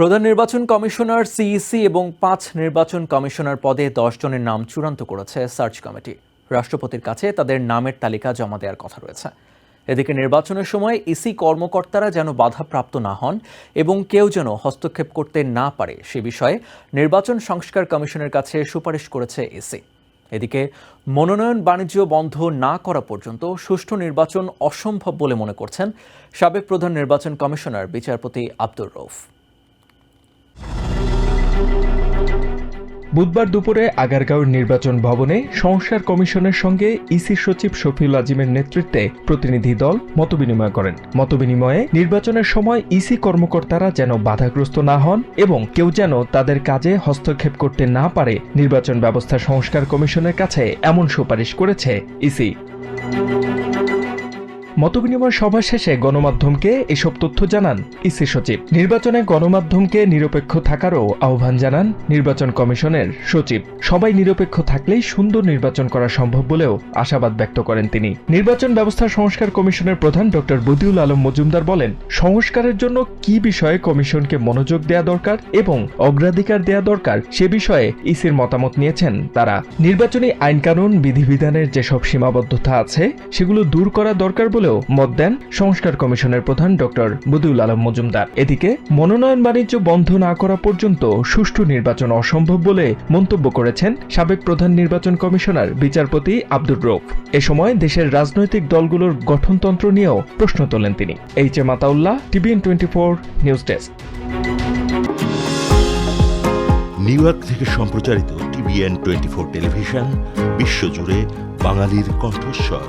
প্রধান নির্বাচন commissioner, CEC এবং পাঁচ নির্বাচন কমিশনার পদে দশ জনের নাম চূড়ান্ত করেছে সার্চ কমিটি। রাষ্ট্রপতির কাছে তাদের নামের তালিকা জমা দেওয়ার কথা রয়েছে। এদিকে নির্বাচনের সময় ইসি কর্মকর্তারা যেন বাধাপ্রাপ্ত না হন এবং কেউ যেন হস্তক্ষেপ করতে না পারে সে বিষয়ে নির্বাচন সংস্কার কমিশনের কাছে সুপারিশ করেছে ইসি। এদিকে মনোনয়ন বাণিজ্য বন্ধ না করা পর্যন্ত সুষ্ঠু নির্বাচন অসম্ভব বলে মনে করছেন সাবেক প্রধান নির্বাচন কমিশনার, বিচারপতি আব্দুর রৌফ বুধবার দুপুরে আগারগাঁওয়ের নির্বাচন ভবনে সংস্কার কমিশনের সঙ্গে ইসি সচিব শফিউল আজিমের নেতৃত্বে প্রতিনিধি দল মতবিনিময় করেন। মতবিনিময়ে নির্বাচনের সময় ইসি কর্মকর্তারা যেন বাধাগ্রস্ত না হন এবং কেউ যেন তাদের কাজে হস্তক্ষেপ করতে না পারে, নির্বাচন ব্যবস্থা সংস্কার কমিশনের কাছে এমন সুপারিশ করেছে ইসি। মতবিনিময় সভা শেষে গণমাধ্যমকে এসব তথ্য জানান ইসি সচিব। নির্বাচনে গণমাধ্যমকে নিরপেক্ষ থাকারও আহ্বান জানান নির্বাচন কমিশনের সচিব। সবাই নিরপেক্ষ থাকলেই সুন্দর নির্বাচন করা সম্ভব বলেও আশাবাদ ব্যক্ত করেন তিনি। নির্বাচন ব্যবস্থা সংস্কার কমিশনের প্রধান ডক্টর বদিউল আলম মজুমদার বলেন, সংস্কারের জন্য কি বিষয়ে কমিশনকে মনোযোগ দেয়া দরকার এবং অগ্রাধিকার দেয়া দরকার সে বিষয়ে ইসির মতামত নিয়েছেন তারা। নির্বাচনী আইনকানুন, বিধিবিধানের যেসব সীমাবদ্ধতা আছে, সেগুলো দূর করা দরকার বলেও মত দেন সংস্কার কমিশনের প্রধান ডক্টর বদিউল আলম মজুমদার। এদিকে মনোনয়ন বাণিজ্য বন্ধ না করা পর্যন্ত সুষ্ঠু নির্বাচন অসম্ভব বলে মন্তব্য করেছেন সাবেক প্রধান নির্বাচন কমিশনার বিচারপতি আব্দুর রৌফ এ সময় দেশের রাজনৈতিক দলগুলোর গঠনতন্ত্র নিয়েও প্রশ্ন তোলেন তিনি। H A Mataullah, TVN twenty four news desk. New York থেকে সম্প্রচারিত টিভিএন টোয়েন্টি ফোর টেলিভিশন, বিশ্বজুড়ে বাঙালির কণ্ঠস্বর।